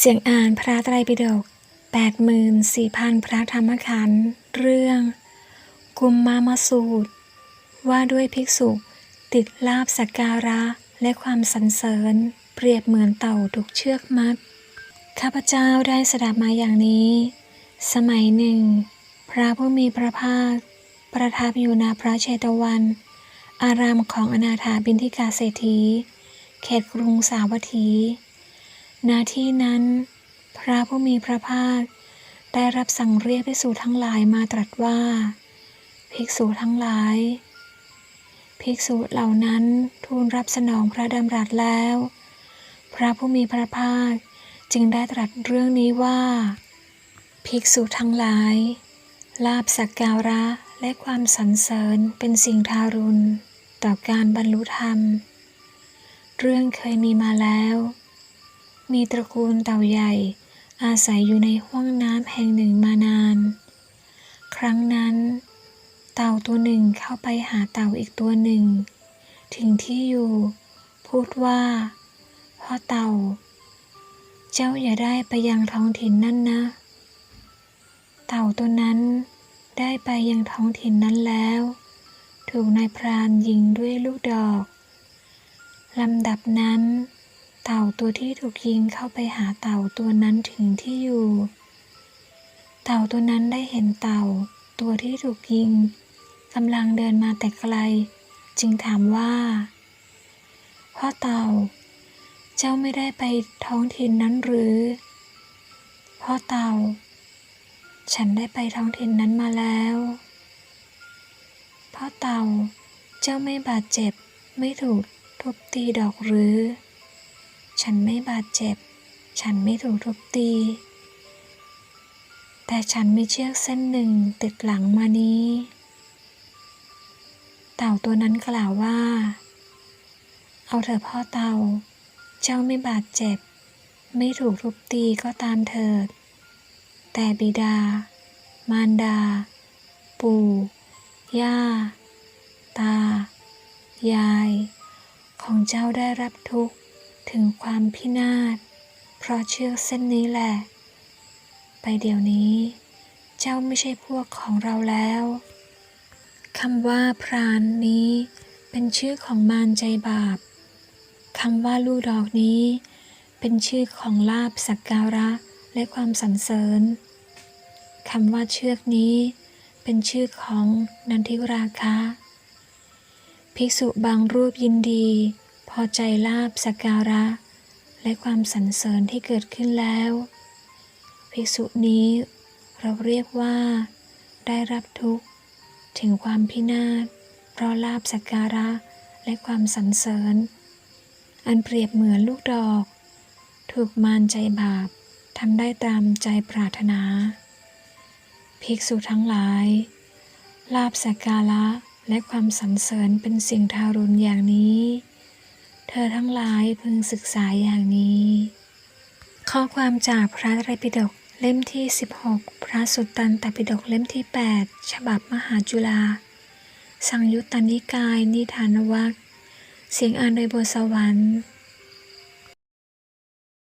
เสียงอ่านพระไตรปิฎก84,000 พระธรรมขันธ์ เรื่อง กุมมามาสูตร ว่าด้วยภิกษุติดลาบสักการะและความสรรเสริญ เปรียบเหมือนเต่าถูกเชือกมัด ข้าพเจ้าได้สดับมาอย่างนี้ สมัยหนึ่ง พระผู้มีพระภาค ประทับอยู่ณพระเชตวัน อารามของอนาถาบินทิกาเศรษฐี เขตกรุงสาวัตถี ณที่นั้น พระผู้มีพระภาค ได้รับสั่งเรียกภิกษุทั้งหลายมาตรัสว่า ภิกษุทั้งหลาย ภิกษุเหล่านั้นทูลรับสนองพระดำรัสแล้ว พระผู้มีพระภาคจึงได้ตรัสเรื่องนี้ว่า ภิกษุทั้งหลาย ลาบสักการะและความสรรเสริญเป็นสิ่งทารุณ ต่อการบรรลุธรรม เรื่องเคยมีมาแล้ว มีตระกูลเต่าใหญ่ อาศัยอยู่ในห้วงน้ำแห่งหนึ่งมานาน ครั้งนั้น เต่าตัวหนึ่งเข้าไปหาเต่าอีกตัวหนึ่ง ถึงที่อยู่ พูดว่า พ่อเต่า เจ้าอย่าได้ไปยังท้องถิ่นนั่นนะ เต่าตัวนั้นได้ไปยังท้องถิ่นนั้นแล้ว ถูกนายพรานยิงด้วยลูกดอกลำดับนั้น เต่าตัวที่ถูกยิงเข้าไปหาเต่าตัวนั้นถึงที่อยู่ เต่าตัวนั้นได้เห็นเต่า ตัวที่ถูกยิงกำลังเดินมาแต่ไกล จึงถามว่าพ่อเต่า เจ้าไม่ได้ไปท้องถิ่นนั้นหรือพ่อเต่า ฉันได้ไปท้องถิ่นนั้นมาแล้วพ่อเต่า เจ้าไม่บาดเจ็บไม่ถูกทุบตีดอกหรือ ฉันไม่บาดเจ็บ ฉันไม่ถูกทุบตี แต่ฉันมีเชือกเส้นหนึ่งติดหลังมานี้ เต่าตัวนั้นกล่าวว่า เอาเถอะพ่อเต่า เจ้าไม่บาดเจ็บ ไม่ถูกทุบตีก็ตามเถิด แต่บิดา มารดา ปู่ ย่า ตา ยาย ของเจ้าได้รับทุกข์ ถึงความพินาศ เพราะเชือกเส้นนี้แหละ ไปเดี๋ยวนี้ เจ้าไม่ใช่พวกของเราแล้วคำว่าพรานนี้เป็นชื่อของมารใจบาปคำว่าลูกดอกนี้ เป็นชื่อของลาบสักการะและความสรรเสริญคำว่าเชือกนี้ เป็นชื่อของนันทิราคะ ภิกษุบางรูปยินดี อใจลาบสักการะ และความสรรเสริญที่เกิดขึ้นแล้ว ภิกษุนี้เราเรียกว่า ได้รับทุกข์ ถึงความพินาศเพราะลาบสักการะและความสรรเสริญ อันเปรียบเหมือนลูกดอก ถูกมารใจบาปทำได้ตามใจปรารถนา ภิกษุทั้งหลาย ลาบสักการะและความสรรเสริญเป็นสิ่งทารุณอย่างนี้ เธอทั้งหลายพึงศึกษาอย่างนี้ ข้อความจากพระไตรปิฎกเล่มที่ 16 พระสุตตันตปิฎกเล่มที่ 8 ฉบับมหาจุฬาสังยุตตนิกาย นิทานวัคเสียงอ่านโดยบทสวรรค์